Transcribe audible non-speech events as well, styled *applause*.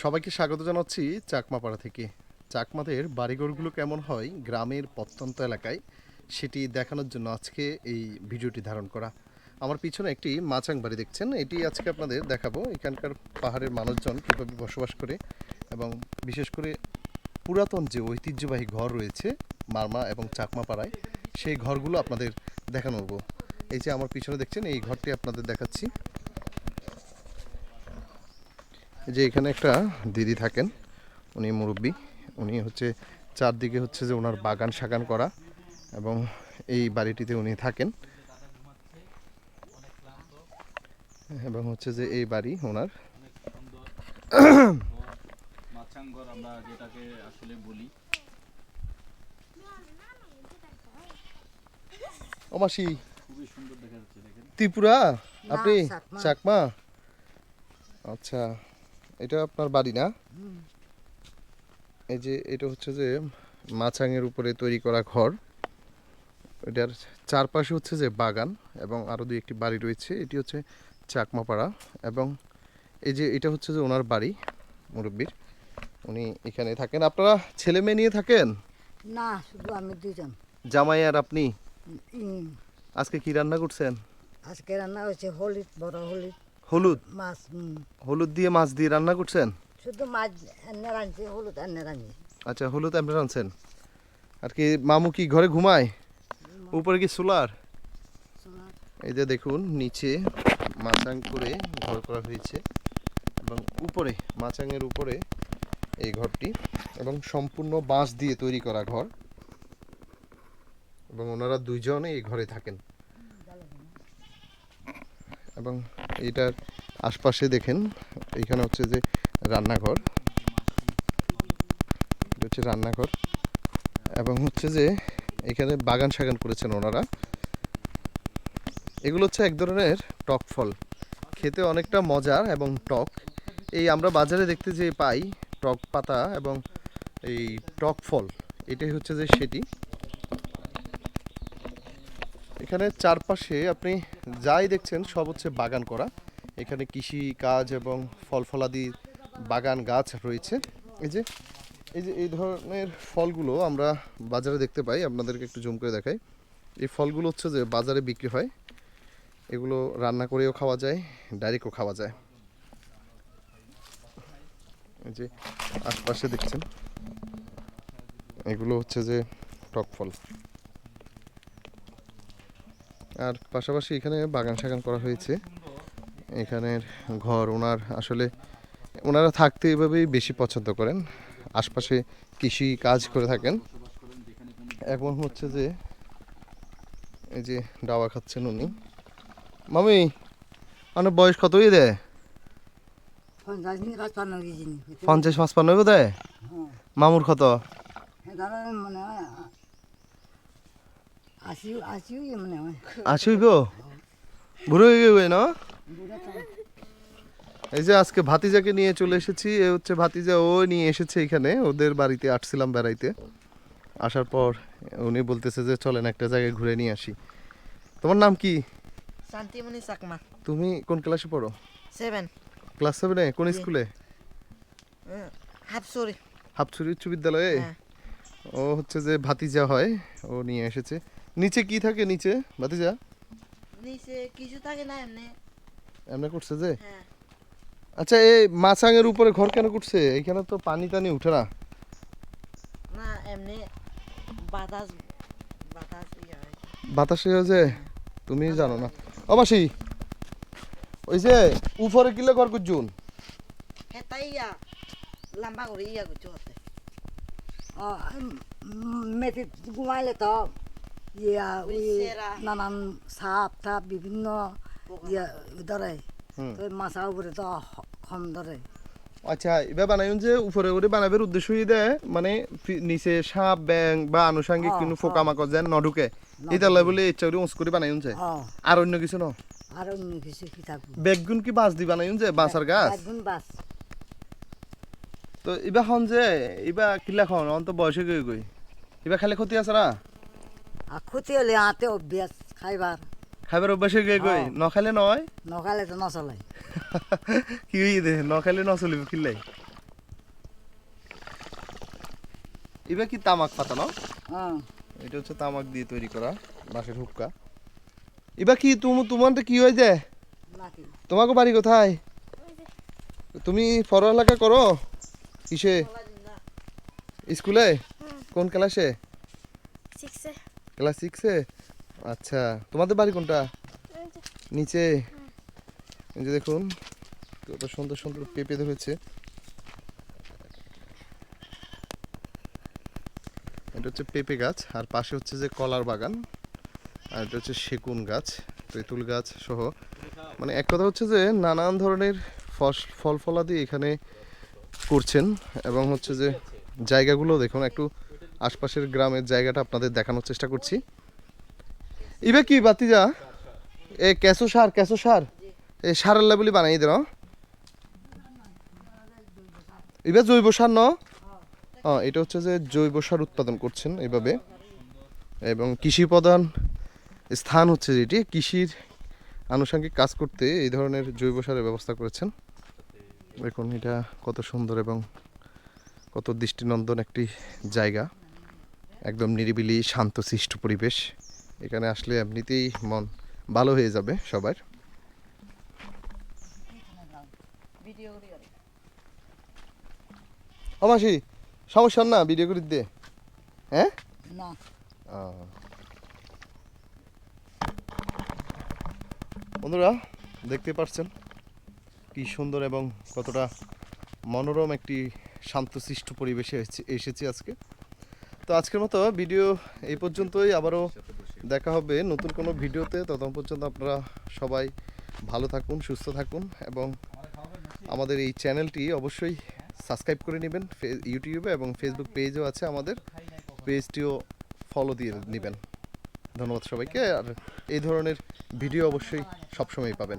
সবাইকে স্বাগত জানাচ্ছি চাকমাপাড়া থেকে। চাকমাদের বাড়িঘরগুলো কেমন হয় গ্রামের প্রত্যন্ত এলাকায় সেটি দেখানোর জন্য আজকে এই ভিডিওটি ধারণ করা। আমার পিছনে একটি মাচাং বাড়ি দেখছেন, এটি আজকে আপনাদের দেখাবো। এখানকার পাহাড়ের মানুষজন কীভাবে বসবাস করে এবং বিশেষ করে পুরাতন যে ঐতিহ্যবাহী ঘর রয়েছে মারমা এবং চাকমাপাড়ায়, সেই ঘরগুলো আপনাদের দেখানো এই যে আমার পিছনে দেখছেন, এই ঘরটি আপনাদের দেখাচ্ছি। যে এখানে একটা দিদি থাকেন উনি মুরব্বী। উনি হচ্ছে চারদিকে হচ্ছে যে ওনার বাগান সাগান করা এবং এই বাড়িটিতে উনি থাকেন। এবং হচ্ছে যে এই বাড়ি ওনার। মাছাঙ্গর আমরা যেটাকে আসলে বলি। ও মাসি খুবই সুন্দর দেখা যাচ্ছে দেখেন। ত্রিপুরা? আপনি চাকমা। চাকমা? আচ্ছা। এটা আপনার বাড়ি না? এই যে এটা হচ্ছে যে মাছাঙের উপরে তৈরি করা ঘর। এটার চারপাশে হচ্ছে যে বাগান এবং আরও দুই একটি বাড়ি রয়েছে। এটি হচ্ছে চাকমাপাড়া এবং এই যে এটা হচ্ছে যে ওনার বাড়ি মুরব্বীর। উনি এখানে থাকেন। আপনারা ছেলে মেয়ে নিয়ে থাকেন? না শুধু আমি দুজন জামাই আর আপনি? আজকে কি রান্না করছেন? আজকে রান্না হয়েছে হলুদ বড় হলুদ। হলুদ? মাছ হলুদ দিয়ে মাছ দিয়ে রান্না করছেন? শুধু মাছ এনে রাঁধছে হলুদ এনে রাঁধছে। আচ্ছা হলুদ আপনি রাঁধছেন। আর কি মামু কি ঘরে ঘুমায়? উপরে কি সোলার? এই যে দেখুন নিচে মাচাং করে ঘর করা হয়েছে এবং উপরে মাচাঙের উপরে এই ঘরটি এবং সম্পূর্ণ বাঁশ দিয়ে তৈরি করা ঘর এবং ওনারা দুইজনে এই ঘরে থাকেন। এবং এটার আশপাশে দেখেন, এইখানে হচ্ছে যে রান্নাঘর। এটা হচ্ছে রান্নাঘর। এবং হচ্ছে যে এখানে বাগান সাগান করেছেন ওনারা। এগুলো হচ্ছে এক ধরনের টক ফল। খেতে অনেকটা মজার এবং টক। এই আমরা বাজারে দেখতে যে পাই টক পাতা এবং এই টক ফল। এটাই হচ্ছে যে সেটি। এখানে চারপাশে আপনি যাই দেখছেন, সব হচ্ছে বাগান করা। এখানে কৃষি কাজ এবং ফল ফলাদি বাগান গাছ রয়েছে। এই যে এই যে এই ধরনের ফলগুলো আমরা বাজারে দেখতে পাই, আপনাদেরকে একটু জুম করে দেখাই। এই ফলগুলো হচ্ছে যে বাজারে বিক্রি হয়। এগুলো রান্না করেও খাওয়া যায়, ডাইরেক্টও খাওয়া যায়। এই যে আশপাশে দেখছেন, এগুলো হচ্ছে যে টক ফল। আর পাশাপাশি এখানে বাগান সাগান করা হয়েছে। এখানের ঘর ওনার আসলে ওনারা থাকতে এভাবেই বেশি পছন্দ করেন। আশপাশে কৃষি কাজ করে থাকেন। এখন হচ্ছে যে এই যে ডাবা খাচ্ছেন উনি। মামি আপনার বয়স কতই দেয় পঞ্চাশ পাঁচপান্ন দেয় মামুর কত? এখানে মনে হয় আশি আশি মনে হয় বুড়ো হয়ে গেবে না এই যে আজকে ভাতিজাকে নিয়ে চলে এসেছি এ হচ্ছে ভাতিজা ও নিয়ে এসেছে এখানে ওদের বাড়িতে আসছিলাম বেড়াইতে। আসার পর উনি বলতেছে যে চলেন একটা জায়গায় ঘুরে নিয়ে আসি। তোমার নাম কি? শান্তিমণি চাকমা। তুমি কোন ক্লাসে পড়ো? সেভেন ক্লাস সেভেনে কোন স্কুলে? হাফসরি। হাফছড়ি উচ্চ বিদ্যালয়ে? হ্যাঁ। ও হচ্ছে যে ভাতিজা হয় ও নিয়ে এসেছে। নিচে কি থাকে নিচে? ভাতিজা? নিচে কিছু থাকে না এমনি। এমনি করছে যে? হ্যাঁ। আচ্ছা এই মাছাঙের উপরে ঘর কেন করছে? এখানে তো পানি টানি উঠে না। না এমনি বাতাস বাতাস হয়। বাতাসে যে তুমি জানো না। মাসি ওই যে উপরে কিলে ঘর করছুন? হেতাই ইয়া লম্বা করে ইয়া করছে হতে। মেথি ঘুমাইলে তো ইয়া ওই নানান সাপ টাপ বিভিন্ন ইয়া ধরে। তো মাছা উপরে তো কম ধরে। আচ্ছা এবার বানাইন যে উপরে করে বানাবের উদ্দেশ্য দেয় মানে নিচে সাপ ব্যাং বা আনুষঙ্গিক কোনো। পোকামাকড় যেন নঢুকে এটা লাই বলে ইচ্ছা করে উঁচ করে বানাইন যায় ও আর অন্য কিছু ন? আর অন্য কিছু কি থাকব? বেগুন কি বাঁশ দি বানাইন যে বাঁচার গাছ? একগুণ বাস তো এবার হন যে এবার কিলা খন অন্ত বয়স হয়ে গই গই। এবার খালি ক্ষতি আছে না? আর হলে আতে অভ্যাস খাইবার। খাইবার অভ্যাস হয়ে নয় তো *laughs* কি হই দে? নখালে নচলিব খিল্লাই। এবার কি তামাক পাতা এটা হচ্ছে তামাক দিয়ে তৈরি করা বাঁশের হুক্কা। এবার কি তুমি তোমার কি হয়ে যায় তোমাকে বাড়ি কোথায়? তুমি পড়ালেখা করো কিসে? স্কুলে? কোন ক্লাসে ক্লাস সিক্সে আচ্ছা তোমাদের বাড়ি কোনটা? নিচে? এই যে দেখুন কত সুন্দর সুন্দর পেঁপে ধরেছে। এটা হচ্ছে পেঁপে গাছ আর পাশে হচ্ছে যে কলার বাগান আর এটা হচ্ছে সেগুন গাছ তেঁতুল গাছ সহ। মানে এক কথা হচ্ছে যে নানান ধরনের ফস ফল ফলাদি এখানে করছেন এবং হচ্ছে যে জায়গাগুলো দেখুন একটু আশপাশের গ্রামের জায়গাটা আপনাদের দেখানোর চেষ্টা করছি। ইবে কি, বাতিজা? এ কেঁচো সার কেঁচো সার। এ সারের লেবলি বানাই দেন ইবে জৈব সার, ন? এটা হচ্ছে যে জৈব সার উৎপাদন করছেন এইভাবে। এবং কৃষি প্রধান স্থান হচ্ছে যেটি, কৃষির আনুষঙ্গিক কাজ করতে এই ধরনের জৈব সারের ব্যবস্থা করেছেন। দেখুন এটা কত সুন্দর এবং কত দৃষ্টিনন্দন একটি জায়গা। একদম নিরিবিলি শান্তশিষ্ট পরিবেশ। এখানে আসলে এমনিতেই মন ভালো হয়ে যাবে সবার। ভিডিও করি আর ও মাসি সমস্যা না ভিডিও করে দে হ্যাঁ? না। বন্ধুরা দেখতে পাচ্ছেন কি সুন্দর এবং কতটা মনোরম একটি শান্তশিষ্ট পরিবেশে এসেছি আজকে। তো আজকের মতো ভিডিও এই পর্যন্তই। আবারও দেখা হবে নতুন কোনো ভিডিওতে। ততক্ষণ পর্যন্ত আপনারা সবাই ভালো থাকুন, সুস্থ থাকুন এবং আমাদের এই চ্যানেলটি অবশ্যই সাবস্ক্রাইব করে নেবেন। ইউটিউবে এবং ফেসবুক পেজও আছে আমাদের। পেজটিও ফলো দিয়ে নেবেন। ধন্যবাদ সবাইকে। আর এই ধরনের ভিডিও অবশ্যই সবসময় পাবেন।